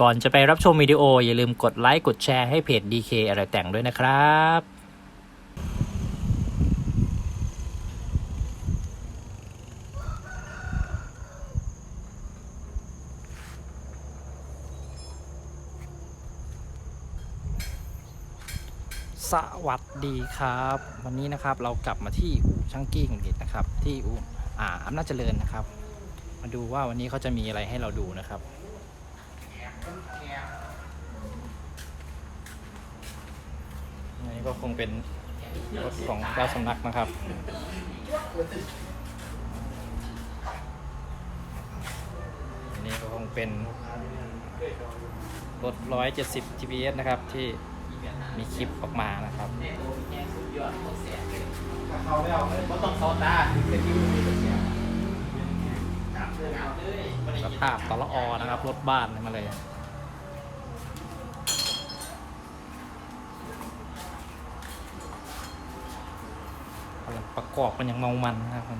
ก่อนจะไปรับชมวิดีโอ อย่าลืมกดไลค์กดแชร์ให้เพจ DK อะไรแต่งด้วยนะครับสวัสดีครับ วันนี้นะครับเรากลับมาที่อู่ช่างกี้ของเด็ดนะครับ ที่อู่อ่าอำนาจเจริญนะครับ มาดูว่าวันนี้เขาจะมีอะไรให้เราดูนะครับ อันนี้ก็คงเป็นรถของเจ้าสำนักนะครับ อันนี้ก็คงเป็นรถ 170 GPS นะครับ ที่มีคลิปออกมานะครับเขาไม่เอาเลยต้องเข้าตาเป็นที่มีสภาพตะละออนะครับ รถบ้านมาเลย ประกอบกันอย่างเมามันนะครับ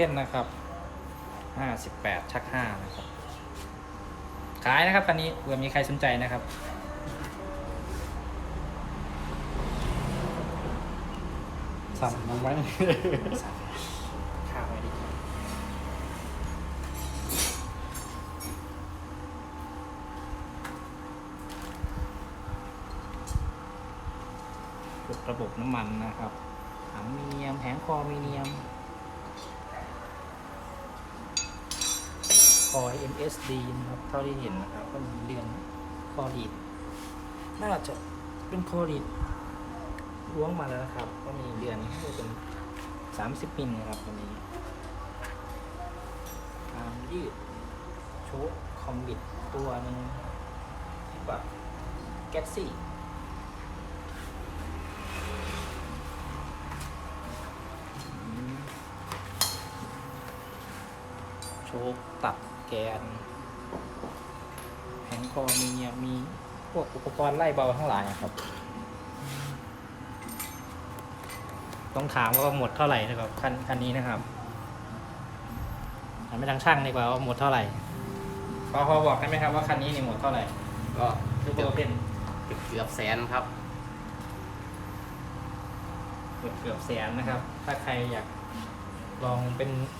ก็เป็นซูเปอร์โอเพนนะครับ58ชัก5นะครับ ขายนะครับคันนี้เผื่อมีใครสนใจนะครับสั่งมันไว้ข้าวไว้ดิกดระบบน้ำมันนะครับถังมีเนียมแผงคอมีเนียม คอย MSD นะครับเท่าที่เห็นนะครับก็มีเรือนคอรีดน่าจะเป็นคอรีดล้วงมาแล้วนะครับ ก็มีเรือนที่เป็น30มิลนะครับตัวนี้ความยืดโชคคอมบิดตัวหนึงที่แบบแก๊สซี่โชคตัด แกนแผงคอมีเนี่ยมีพวกอุปกรณ์ไล่เบาทั้งหลายอะครับ ต้องถามว่าหมดเท่าไหร่นะครับคันคันนี้นะครับถามไปทางช่างดีกว่าว่าหมดเท่าไหร่พอพอบอกได้ไหมครับว่าคันนี้นี่หมดเท่าไหร่ก็คือตัวเป็นเกือบแสนครับเกือบเกือบแสนนะครับ ถ้าใครอยากลองเป็นส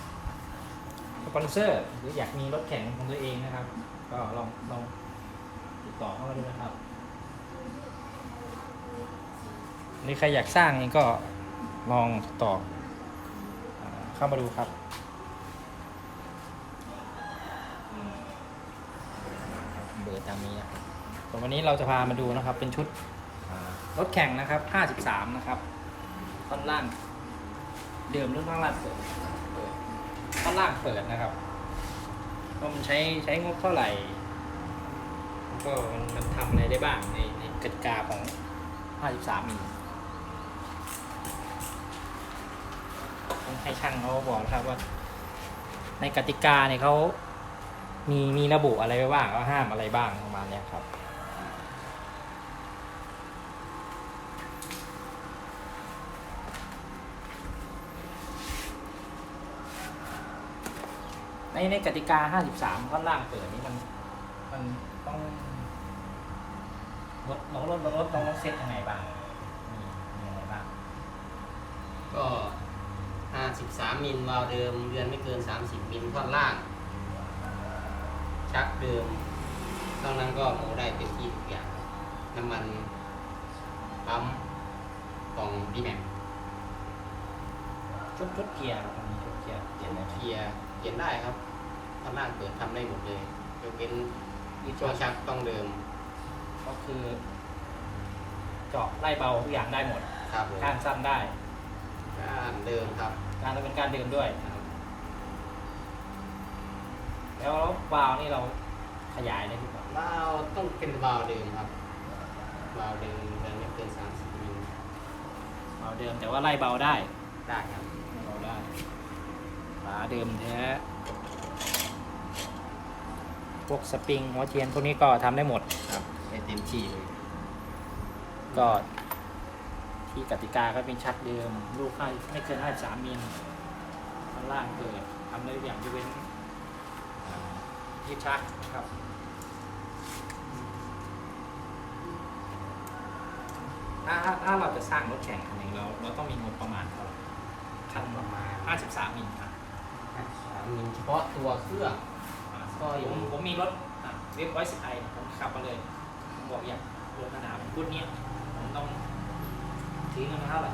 ปอนเซอร์ หรืออยากมีรถแข่งของตัวเองนะครับ ก็ลองลองติดต่อเข้ามาดูนะครับหรือใครอยากสร้างเองก็ลองติดต่อเข้ามาดูครับเบอร์ตามนี้นะครับส่วนวันนี้เราจะพามาดูนะครับ เป็นชุดรถแข่งนะครับ 53 นะครับ ท่อนล่าง เดิมหรือท่อนล่างเปิดเปิดท่ อนล่างเปิดนะครับว่ามันใช้ใช้งบเท่าไหร่แล้วก็มันมันทำอะไรได้บ้างในในกติกาของ 53มิลต้องให้ช่างเขาบอกนะครับว่า ในกติกาเนี่ยเขามีมีระบุอะไรไว้บ้างว่าห้ามอะไรบ้างประมาณนี้ครับ ในในกติกา 53ข้อล่างเปิดนี้มัน มันต้องลดลดลดลดลดต้องเซตยังไงบ้างมีมีอะไรบ้างก็ห้าสิ13มิลวาล์วเดิม เรือนไม่เกิน 30 มิลท่อนล่าง ชักเดิมตรงนั้นก็โมได้เป็นที่ทุกอย่าง น้ำมันปั๊มกล่องดีแม็กชุดชุดเกียร์ เปลี่ยนไหมเกียร์เปลี่ยนได้ครับท่อนล่างเปิดทำได้หมดเลยยกเว้นมีช่วงชักต้องเดิมก็คือเจาะไล่เบาทุกอย่างได้หมดครับผมการสั้นได้ก้านเดิมครับการจะเป็นการเดิมด้วยแล้ววาล์วนี่เราขยายได้ทุกแบบวาล์วต้องเป็นวาล์วเดิมครับวาล์วเดิมเรือนไม่เกิน30มิลวาล์วเดิมแต่ว่าไล่เบาได้ได้ครับ ไล่เบาได้ฝา เดิมแท้ พวกสปริงหัวเทียนพวกนี้ก็ทำได้หมดครับได้เต็มที่เลย ก็ที่กติกาก็เป็นชักเดิม ลูกให้ไม่เกิน53มิลข้างล่างเกิดทำได้ทุกอย่างยกเว้นอ่าที่ชักครับถ้าถ้าถ้าเราจะสร้างรถแข่งคันหนึ่งเราเราต้องมีงบประมาณเท่าไหร่คันประมาณ 53มิลครับสา มมิลเฉพาะตัวเครื่อง ก็อยู่ผมผมมีรถอะเว็บไว้สิบไอผมขับมาเลยผมบอกอยากรถขนาดรุ่นเนี้ยผมต้องซื้อเงินมาเท่าไหร่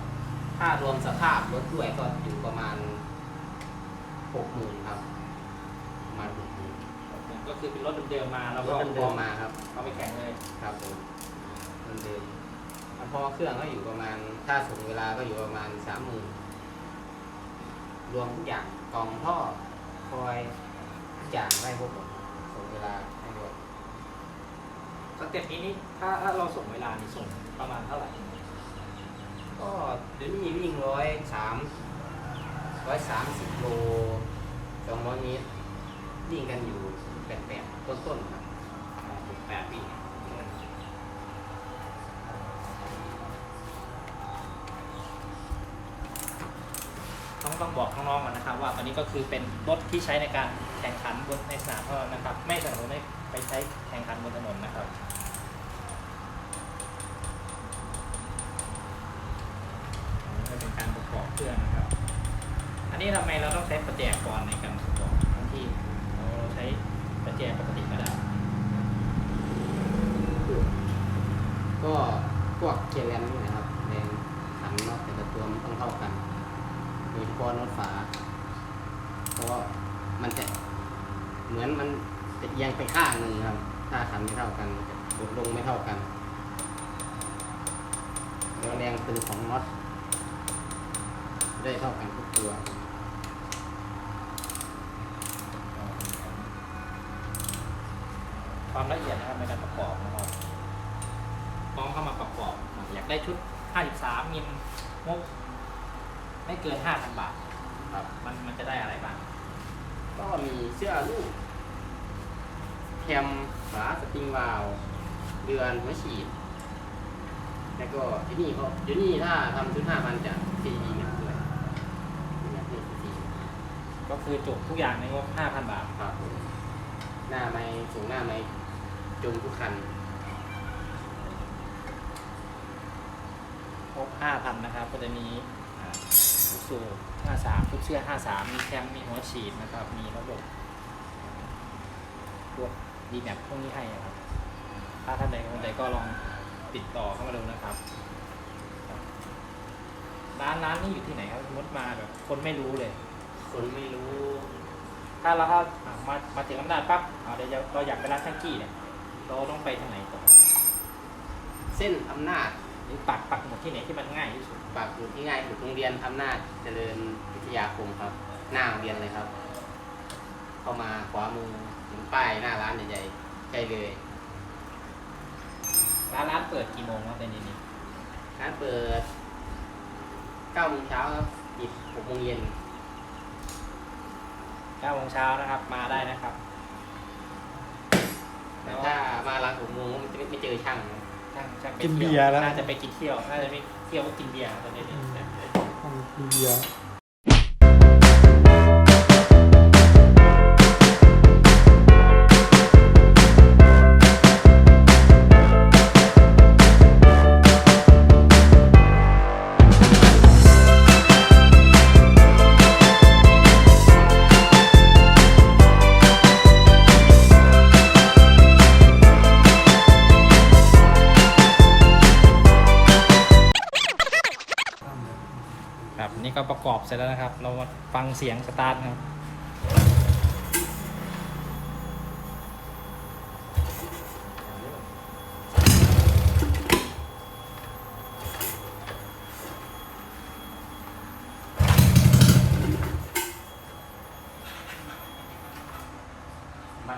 ถ้ารวมสภาพรถด้วยก็อยู่ประมาณหกหมื่นครับประมาณหกหมื่นก็คือเป็นรถเดิมๆมาแล้วรก็ถเดิมๆมาครับ เอาไปแข่งเลยครับผมรถเดิมแล้วพอเครื่องก็อยู่ประมาณ ถ้าส่งเวลาก็อยู่ประมาณสามหมื่น รวมทุกอย่างกล่องท่อคอยทุกอย่างได้พวกผมส่งเวลาให้ด้วยสเต็ปนี้นี่ถ้าถ้าเราส่งเวลานี่ส่งประมาณเท่าไหร่ ก็เดี๋ยวนี้วิ่งร้อยสามร้อยสามสิบโลสองร้อยเมตรวิ่งกันอยู่แปดแปดต้นๆครับแปดปี ต้องต้องบอกน้องๆก่อนนะครับ ว่าตอนนี้ก็คือเป็นรถที่ใช้ในการแข่งขันบนในสนามเท่านั้นนะครับ ไม่สนับสนุนให้ไปใช้แข่งขันบนถนนนะครับก็เป็นการประกอบเครื่องนะครับ อันนี้ทำไมเราต้องใช้ประแจก่อนในการประกอบทั้งที่เราใช้ประแจปกติก็ได้ก็พวกเคเลนนี่นะครับแรงขันน็อตแต่ละตัวมันต้องเท่ากัน ดยเฉพาะน็อตฝา เพราะว่ามันจะเหมือนมันจะเอียงไปข้างหนึ่งครับ ถ้าขันไม่เท่ากันมันจะกดลงไม่เท่ากัน แล้วแรงตึงของน็อตได้เท่ากันทุกตัวความละเอียดนะครับในการประกอบนะครับน้องเข้ามาประกอบ อยากได้ชุด 53มิลงบ ไม่เกิน5,000บาทครับ มันมันจะได้อะไรบ้างก็มีเสื้อลูกแคมฝาสปริงวาล์วเดือนหัวฉีด แล้วก็ที่นี่เขาเดี๋ยวนี้ถ้าทำชุดห้าพันจะฟรีดีนะด้วยเนี่ยนี่ฟรีก็คือจบทุกอย่างในงบ5,000บาท ครับผมหน้าไม้สูงหน้าไม้จมทุกคันงบ5,000 นะครับ ก็จะมีอ่าลูก สูบ53ชุดเสื้อ53 มีแคมมีหัวฉีดนะครับ มีระบบพวกดีแมปพวกนี้ให้นะครับ ถ้าท่านใดคนใดก็ลองติดต่อเข้ามาดูนะครับครับร้านร้านนี้อยู่ที่ไหนครับสมมติมาแบบคนไม่รู้เลย คนไม่รู้ ถ้าเราถ้าอ่ามามาถึงอำนาจปั๊บอ่าเดี๋ยวจะเราอยากไปร้านช่างกี้เนี่ยเราต้องไปทางไหนก่อนเส้นอำนาจ หรือปักปักหมุดที่ไหนที่มันง่ายที่สุดปากหมุดที่ง่ายสุดโรงเรียนอำนาจเจริญวิทยาคมครับ หน้าโรงเรียนเลยครับ เข้ามาขวามือถึงป้ายหน้าร้านใหญ่ๆใช่เลยร้านร้านเปิดกี่โมงครับในนี้นี่ร้านเปิด9โมงเช้าครับปิด6โมงเย็นเก้าโมงเช้านะครับ มาได้นะครับ แต่ถ้ามาหลัง6โมงก็ไม่ไม่เจอช่างนะ ช่างช่างไปกินที่เบียร์แล้ว น่าจะไปกินเที่ยวน่าจะไปเที่ยวก็กินเบียร์ตอนนี้นี่มีเบียร์ อบเสร็จแล้วนะครับ เรามาฟังเสียงสตาร์ทครับมั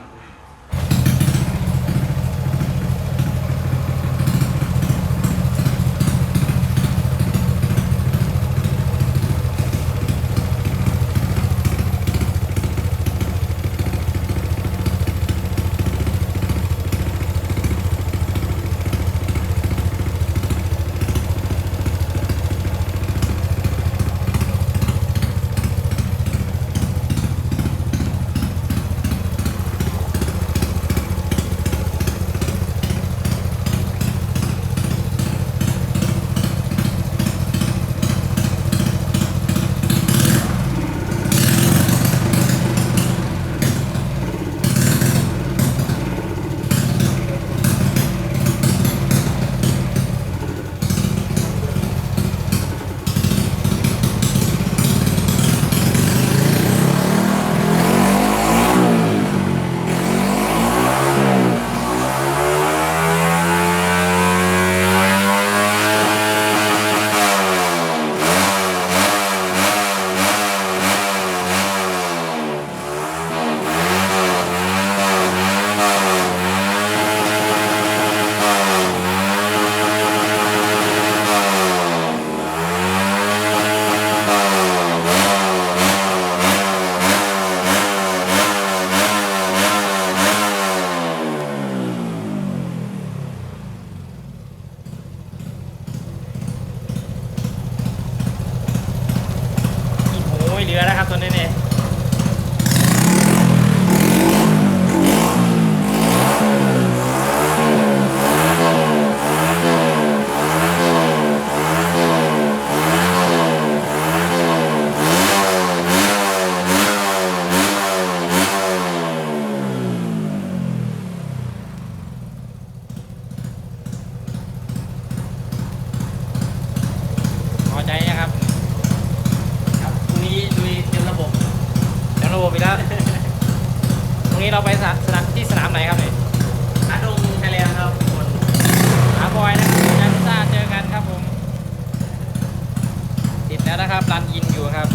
นะครับรันอินอยู่ครับ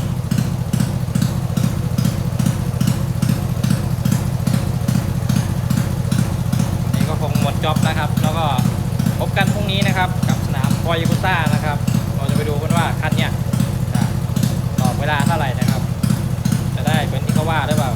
นี่ก็คงหมดจ็อบนะครับ แล้วก็พบกันพรุ่งนี้นะครับ กับสนามคอยกุซ่านะครับ เราจะไปดูกันว่าคันเนี้ยตอบเวลาเท่าไหร่นะครับ จะได้เป็นที่เขาว่าหรือเปล่า